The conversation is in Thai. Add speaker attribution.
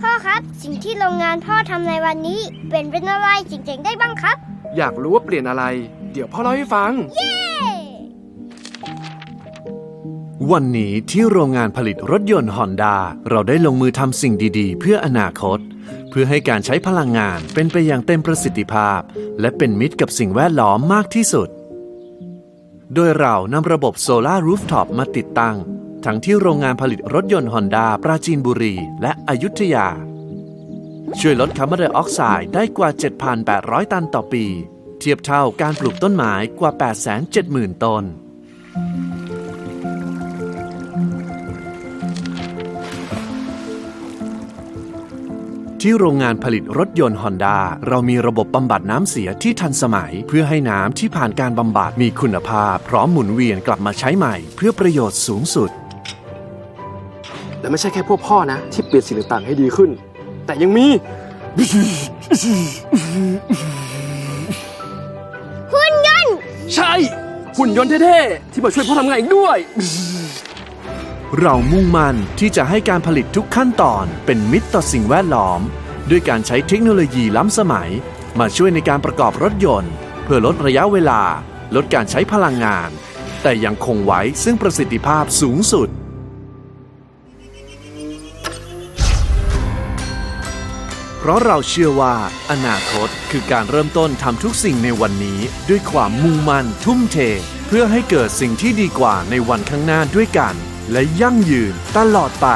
Speaker 1: พ่อครับสิ่งที่โรงงานพ่อทำในวันนี้ เป็นเป็นอะไรเจ๋งๆได้บ้างครับ
Speaker 2: อยากรู้ว่าเปลี่ยนอะไร เดี๋ยวพ่อเล่าให้ฟัง
Speaker 1: เย้
Speaker 3: วันนี้ที่โรงงานผลิตรถยนต์ฮอนดาเราได้ลงมือทำสิ่งดีๆ เพื่ออนาคต เพื่อให้การใช้พลังงานเป็นไปอย่างเต็มประสิทธิภาพ และเป็นมิตรกับสิ่งแวดล้อมมากที่สุด โดยเรานำระบบโซลารูฟท็อปมาติดตั้ง ทั้งที่โรงงานผลิตรถยนต์ฮอนดาปราจีนบุรี และอยุธยา ช่วยลดคาร์บอนไดออกไซด์ได้กว่า 7,800 ตันต่อปี เทียบเท่าการปลูกต้นไม้กว่า 870,000 ต้นที่โรงงานผลิตรถยนต์ฮอนดาเรามีระบบบำบัดน้ำเสียที่ทันสมัย เพื่อให้น้ำที่ผ่านการบำบัดมีคุณภาพ พร้อมหมุนเวียนกลับมาใช้ใหม่ เพื่อประโยชน์สูงสุด
Speaker 2: และไม่ใช่แค่พวกพ่อนะ ที่เปลี่ยนสิ่งต่างๆให้ดีขึ้น แต่ยังมี
Speaker 1: หุ่นยนต์
Speaker 2: ใช่ หุ่นยนต์เท่ๆ ที่มาช่วยพ่อทำงานอีกด้วย
Speaker 3: เรามุ่งมั่นที่จะให้การผลิตทุกขั้นตอนเป็นมิตรต่อสิ่งแวดล้อม ด้วยการใช้เทคโนโลยีล้ำสมัย มาช่วยในการประกอบรถยนต์ เพื่อลดระยะเวลา ลดการใช้พลังงาน แต่ยังคงไว้ซึ่งประสิทธิภาพสูงสุด เพราะเราเชื่อว่าอนาคตคือการเริ่มต้นทำทุกสิ่งในวันนี้ ด้วยความมุ่งมั่นทุ่มเท เพื่อให้เกิดสิ่งที่ดีกว่าในวันข้างหน้าด้วยกัน และยั่งยืนตลอดไป